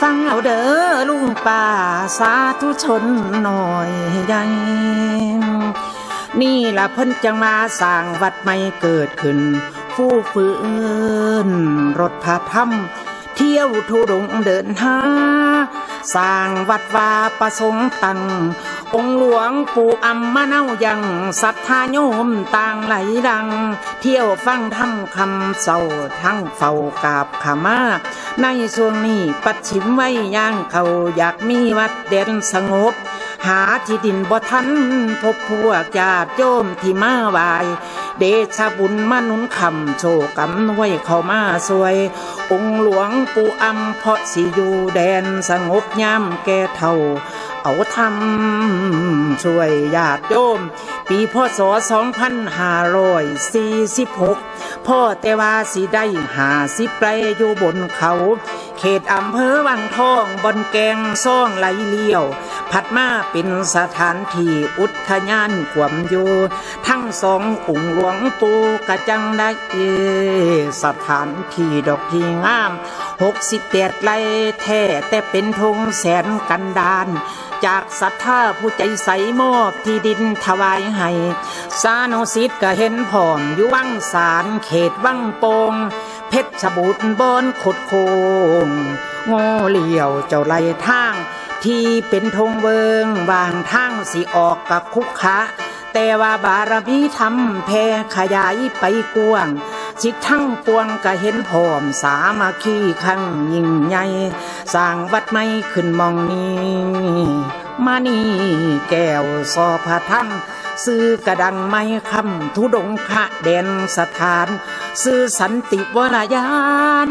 ฟังเอาเด้อลุงป่าสาธุชนหน่อยใหญ่นี่ละเพิ่นจังมาสร้างวัดใหม่เกิดขึ้นฟู่ฟื้นรถพาธรรม เที่ยวทุดงเดินหาสร้างวัดวาประสงค์ตัง องหลวงปู่อัมมาเนายังศรัทธาโยมต่างไหลดัง เที่ยวฟังธรรมคำเศร้าทั้งเฝ้ากาบขมา ในช่วงนี้ปัดชิมไว้ย่างเขาอยากมีวัดเด่นสงบ หาที่ดินบ่ทันพบพวกญาติโยมที่มาวาย เดชบุญมนุนคำโชกำนวยเข้ามาสวย องค์หลวงปู่อัมเพาะสิอยู่แดนสงบย่ำแก่เท่าเอาทำช่วยญาติโยม ปีพศ 2546 พ่อแต่ว่าสิได้หาสิไปอยู่บนเขา เขตอำเภอวังทองบนแกงซ่องไหลเลี้ยว ผัดมาเป็นสถานที่อุทยานขวมอยู่ทั้งสององค์หลวงปูกระจังได้สถานที่ดอกที่งามหกสิบแปดไร่แท้แต่เป็นทงแสนกันดาน จากศรัทธาผู้ใจใสมอบที่ดินถวายให้สาโนสิทธิ์ก็เห็นผอมอยู่วังสารเขตวังโปงเพชรชบูรบอนขดโคงโง่เลี้ยวเจ้าไหลทาง ที่เป็นธงเวิงวางทางสิออกกับคุกคะแต่ว่าบารมีทำแพ่ขยายไปกว้าง สิทธิ์ทั้งปวงก็เห็นพร้อมสามาคีขังยิ่งใหญ่สร้างวัดไม่ขึ้นมองนี้มานี่แก้วสอพระธรรมซื้อกระดังไม้คำทุดงคะแดนสถาน ซื้อสันติวรยาน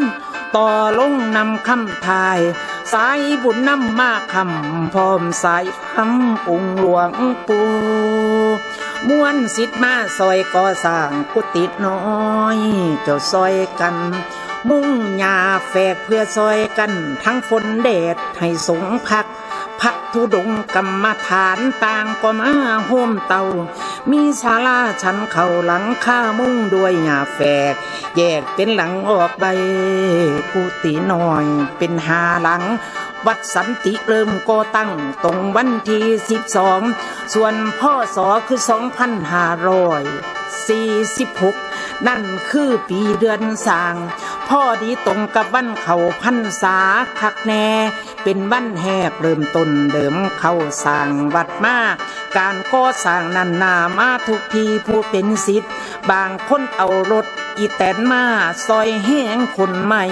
ต่อลงนำคำทาย สายบุญนำมาคำพร้อมสายคำองค์หลวงปู่ มวนสิทธิ์มาซอยก่อสร้างกุฏิน้อย เจ้าซอยกัน มุ่งยาแฝกเพื่อซอยกัน ทั้งฝนแดดให้สงพัก พักทุดงกรรมฐานต่างก็มาโฮมเตา มีศาลาชั้นเข่าหลังข้ามุ่งด้วยหญ้าแฝก แยกเป็นหลังออกไปกุฏิน้อยเป็นหาหลัง วัดสันติเริ่มก่อตั้งตรงวันที่สิบสอง ส่วนพ่อสอคือสองพันห้าร้อยสี่สิบหกนั่นคือปีเดือนสาง พ่อดีตรงกับวันเขาพันษาคักแน่ เป็นวันแหกเริ่มต้นเดิมเข้าสร้างวัดมา การก่อสร้างนันนามาทุกทีผู้เป็นสิทธิ์บางคนเอารถอีแตนมาซอยแห้งคนใหม่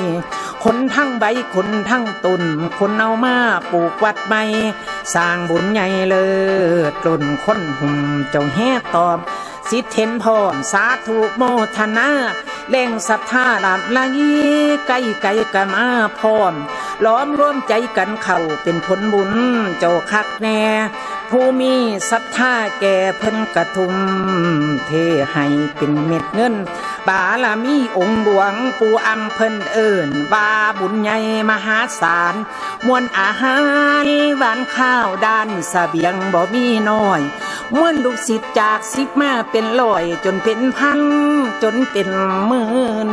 คนทั้งใบคนทั้งต้นคนเอามาปลูกวัดใหม่สร้างบุญใหญ่เลิศจนคนหุ่มเจ้าแห่ตอบสิทธิ์เห็นพรสาธุโมทนาแรงศรัทธาลำไหลไกลไกลกันมาพร้อมล้อมร่วมใจกันเข้าเป็นผลบุญเจ้าคักแน่ ผู้มีศรัทธาแก่เพิ่นกระทุม เทให้เป็นเม็ดเงิน บาลามีองค์หลวงปู่อำเพิ่นเอิญว่าบุญใหญ่มหาศาล มวลอาหารหวานข้าวด้านสเสบียงบ่มีน้อย มวลลูกศิษย์จากสิบมาเป็นร้อยจนเป็นพันจนเป็นหมื่น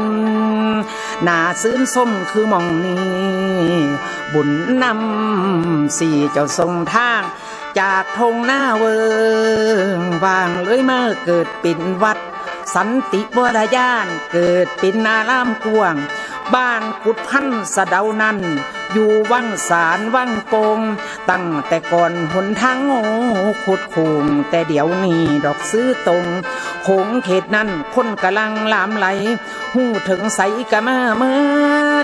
หน้าซื่นส้มคือมองนี้ บุญนำสี่เจ้าทรงทาง จากทงหน้าเวิงวางเลยเมาเกิดเป็นวัด สันติวรยานเกิดเป็นนารามกวง บ้านกุดพันสะเดานั้น อยู่วังสารวังโปง ตั้งแต่ก่อนหนทางโง่ขุดโคงแต่เดี๋ยวนี้ดอกซื้อตรงโขงเขตนั้นคนกำลังลามไหล หู้ถึงใสกะมาเมิ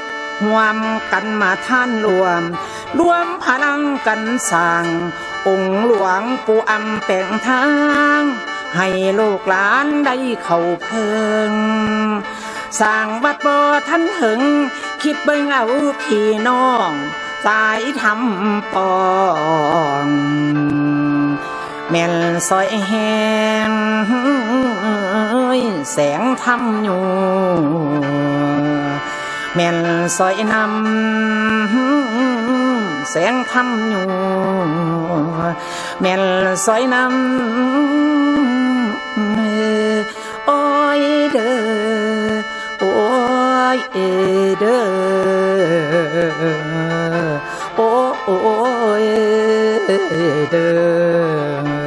ดหวมกันมาท่านรวม รวมพลังกันสร้าง องค์หลวงปู่อำแปลงทาง ให้ลูกหลานได้เข้าเพิงสร้างวัดบ่ทันถึง คิดเบิ่งเอาพี่น้องสายทำปองแม่นซอยแหงแสงทำอยู่แม่นซอยนำ แสงทำอยู่แม่นสอยน้ำโอ้ยเด้อโอ้ยเด้อโอ้ยเด้อ